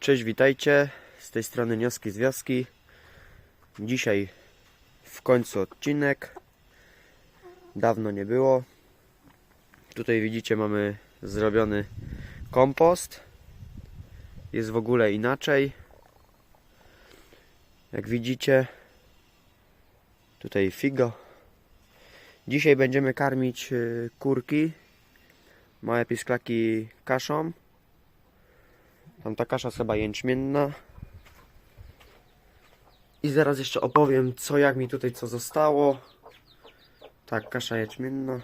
Cześć, witajcie. Z tej strony Nioski z Wioski. Dzisiaj w końcu odcinek. Dawno nie było. Tutaj widzicie mamy zrobiony kompost. Jest w ogóle inaczej. Jak widzicie, tutaj figo. Dzisiaj będziemy karmić y, kurki, małe pisklaki kaszą. Tam ta kasza jest chyba jęczmienna. I zaraz jeszcze opowiem, co jak mi tutaj co zostało. Tak, kasza jęczmienna.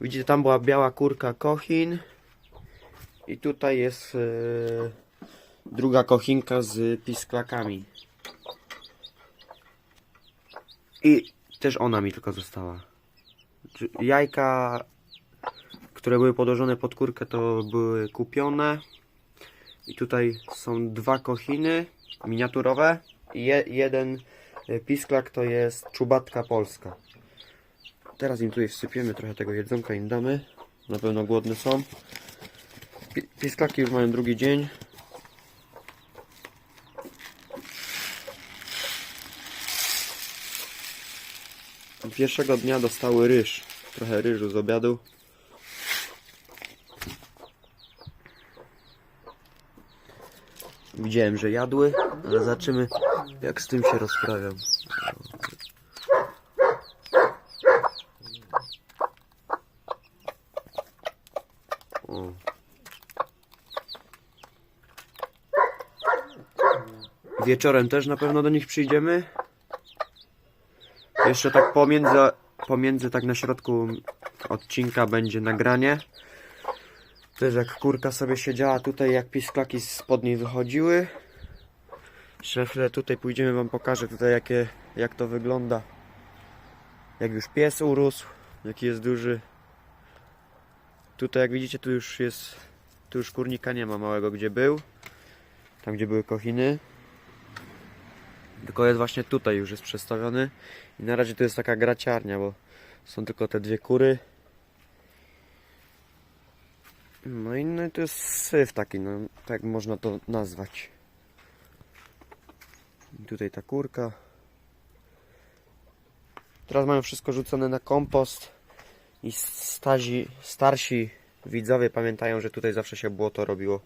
Widzicie, tam była biała kurka kochin. I tutaj jest e, druga kochinka z pisklakami. I też ona mi tylko została. Jajka, które były podłożone pod kurkę, to były kupione. I tutaj są dwa kochiny miniaturowe i je, jeden e, pisklak to jest czubatka polska. Teraz im tutaj wsypiemy trochę tego jedzonka im damy. Na pewno głodne są. Pi- Pisklaki już mają drugi dzień. Pierwszego dnia dostały ryż. Trochę ryżu z obiadu. Widziałem, że jadły, ale zobaczymy jak z tym się rozprawiam. Wieczorem też na pewno do nich przyjdziemy. Jeszcze tak pomiędzy, pomiędzy tak na środku odcinka będzie nagranie. Też jak kurka sobie siedziała tutaj, jak pisklaki spod niej wychodziły. Jeszcze chwilę tutaj pójdziemy, wam pokażę tutaj jakie, jak to wygląda. Jak już pies urósł, jaki jest duży. Tutaj jak widzicie, tu już jest, tu już kurnika nie ma małego, gdzie był. Tam, gdzie były kochiny. Tylko jest właśnie tutaj już jest przestawiony. I na razie to jest taka graciarnia, bo są tylko te dwie kury. No i no, to jest syf taki, no tak można to nazwać. I tutaj ta kurka. Teraz mają wszystko rzucone na kompost. I stazi, starsi widzowie pamiętają, że tutaj zawsze się błoto robiło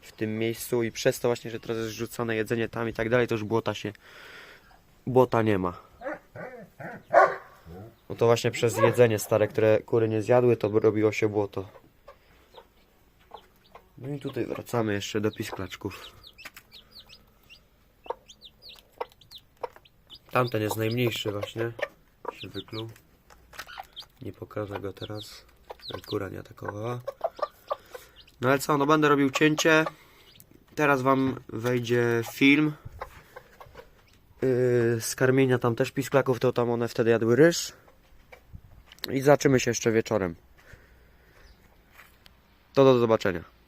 w tym miejscu i przez to właśnie, że teraz jest rzucone jedzenie tam i tak dalej, to już błota się błota nie ma. No to właśnie przez jedzenie stare, które kury nie zjadły, to robiło się błoto. No i tutaj wracamy jeszcze do pisklaczków. Tamten jest najmniejszy właśnie. Się wykluł. Nie pokażę go teraz. Kura nie atakowała. No ale co, no będę robił cięcie. Teraz wam wejdzie film. Yy, z karmienia tam też pisklaków, to tam one wtedy jadły ryż. I zobaczymy się jeszcze wieczorem. To do zobaczenia.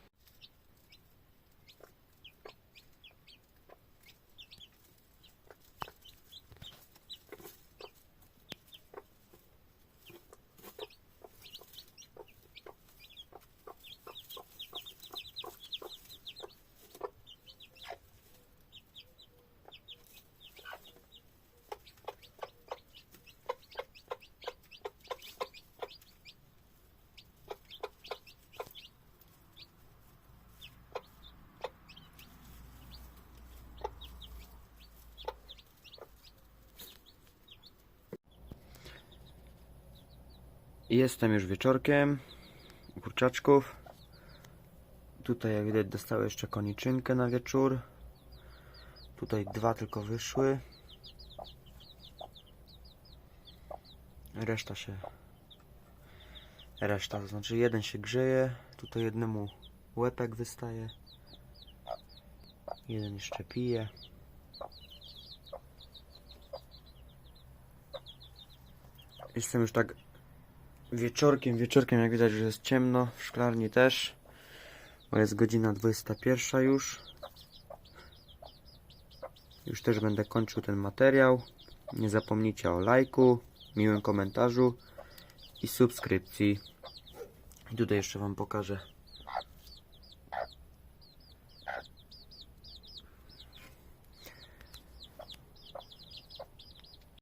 Jestem już wieczorkiem u kurczaczków. Tutaj jak widać dostały jeszcze koniczynkę na wieczór. Tutaj dwa tylko wyszły. Reszta się... Reszta, to znaczy jeden się grzeje. Tutaj jednemu łepek wystaje. Jeden jeszcze pije. Jestem już tak wieczorkiem, wieczorkiem jak widać, że jest ciemno, w szklarni też. Bo jest godzina 21 już. Już też będę kończył ten materiał. Nie zapomnijcie o lajku, miłym komentarzu i subskrypcji. I tutaj jeszcze Wam pokażę